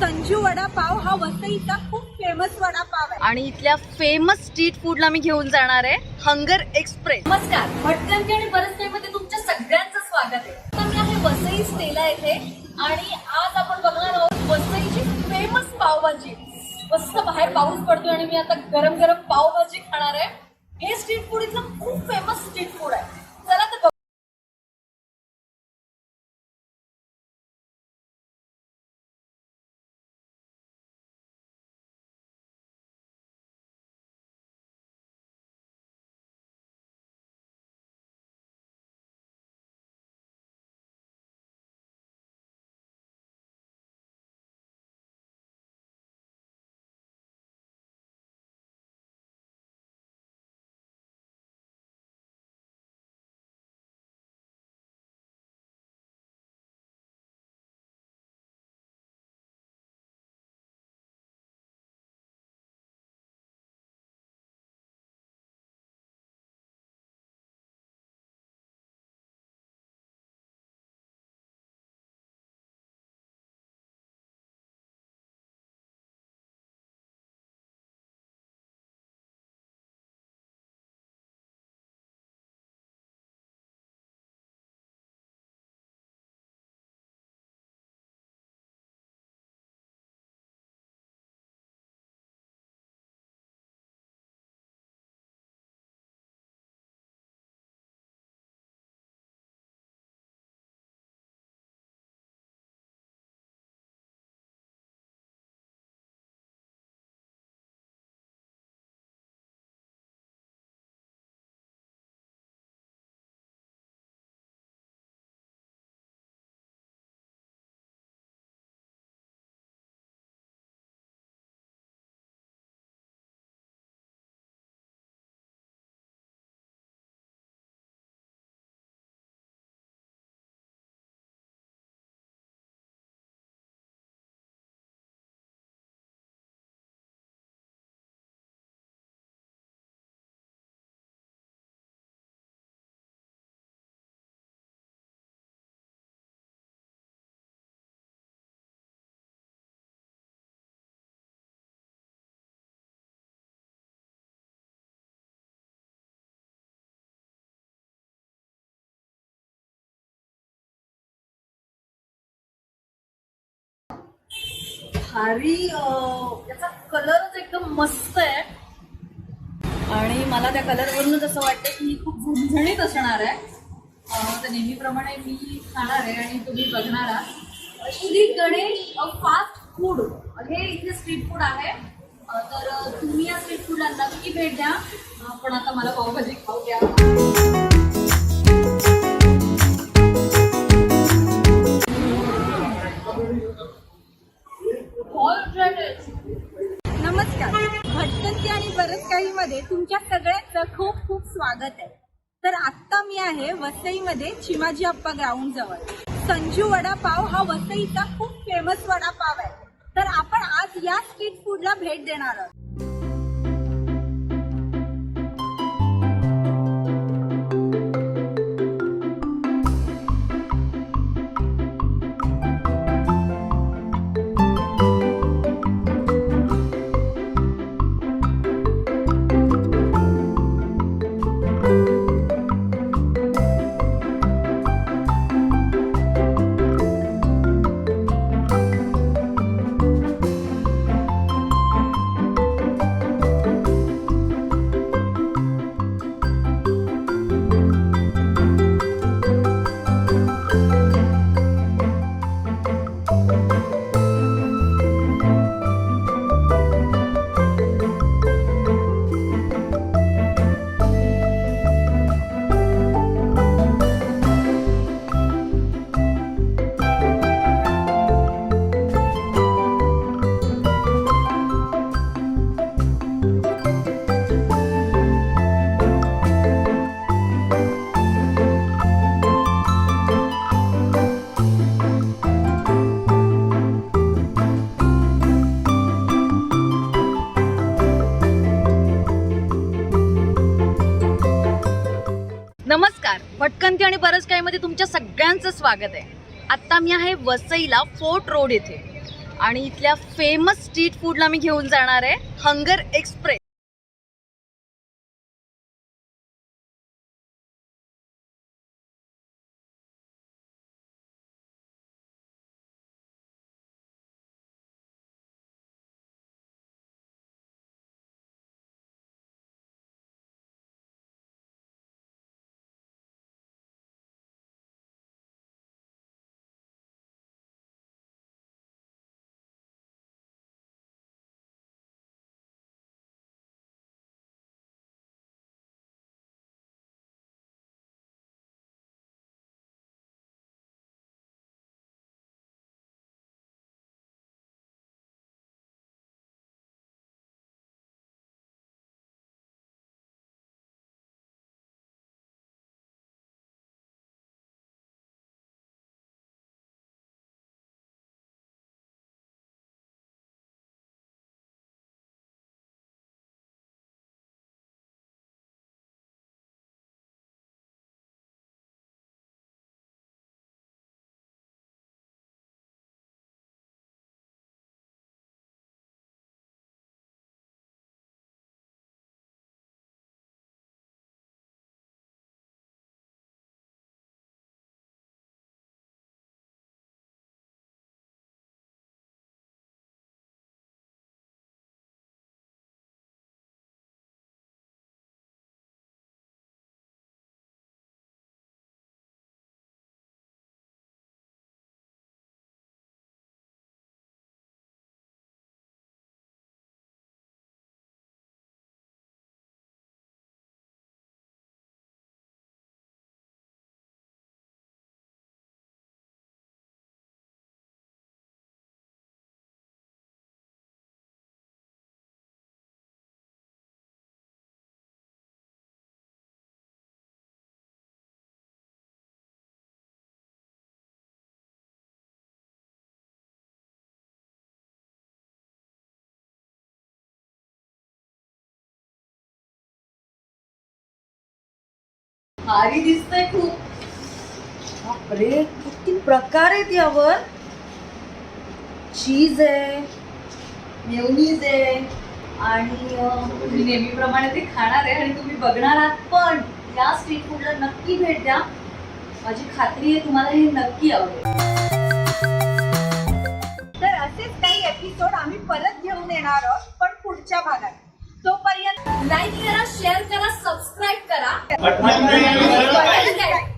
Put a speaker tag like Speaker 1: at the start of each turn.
Speaker 1: संजू वडापाव हा वसईचा खूप फेमस वडापाव आहे.
Speaker 2: आणि इथल्या फेमस स्ट्रीट फूडला मी घेऊन जाणार आहे हंगर एक्सप्रेस.
Speaker 1: नमस्कार भटकंती आणि बरंच मध्ये तुमच्या सगळ्यांचं स्वागत आहे. आता मी आहे वसई स्टेला येथे आणि आज आपण बघणार आहोत वसईची फेमस पावभाजी. मस्त बाहेर पाऊस पडतोय आणि मी आता गरम गरम पावभाजी खाणार आहे. हे स्ट्रीट फूड इथलं खूप फेमस स्ट्रीट फूड आहे. चला तर भारी त्याचा याचा कलरच एकदम मस्त आहे. आणि मला त्या कलरवरून असं वाटतं की खूप झणझणीत असणार आहे. तर नेहमीप्रमाणे मी खाणार आहे आणि तुम्ही बघणार आहात. श्री गणेश फास्ट फूड हे इथे स्ट्रीट फूड आहे. तर तुम्ही या स्ट्रीट फूडला नक्की भेट द्या. पण आता मला पावभाजी स्वागत आहे. तर आत्ता मी आहे वसईमध्ये चिमाजी अप्पा ग्राउंड जवळ. संजू वडापाव हा वसईचा खूप फेमस वडापाव आहे. तर आपण आज या स्ट्रीट फूडला भेट देणार आहोत.
Speaker 2: तुमच्या सगळ्यांचं स्वागत आहे. आत्ता मी आहे वसईला फोर्ट रोड येथे. आणि इथल्या फेमस स्ट्रीट फूडला मी घेऊन जाणार आहे. Hunger express.
Speaker 1: भारी दिसतंय खूप. बापरे किती प्रकार आहेत यावर. चीज आहे मेवनीज आहे आणि नेहमीप्रमाणे ते खाणार आहे आणि तुम्ही बघणार आहात पण या स्ट्रीट फूडला नक्की भेट द्या. माझी खात्री आहे तुम्हाला हे नक्की आवडेल.
Speaker 3: तर असेच काही एपिसोड आम्ही परत घेऊन येणार आहोत पण पुढच्या भागात. तोपर्यंत
Speaker 1: लाईक करा शेअर करा सबस्क्राईब But
Speaker 4: one thing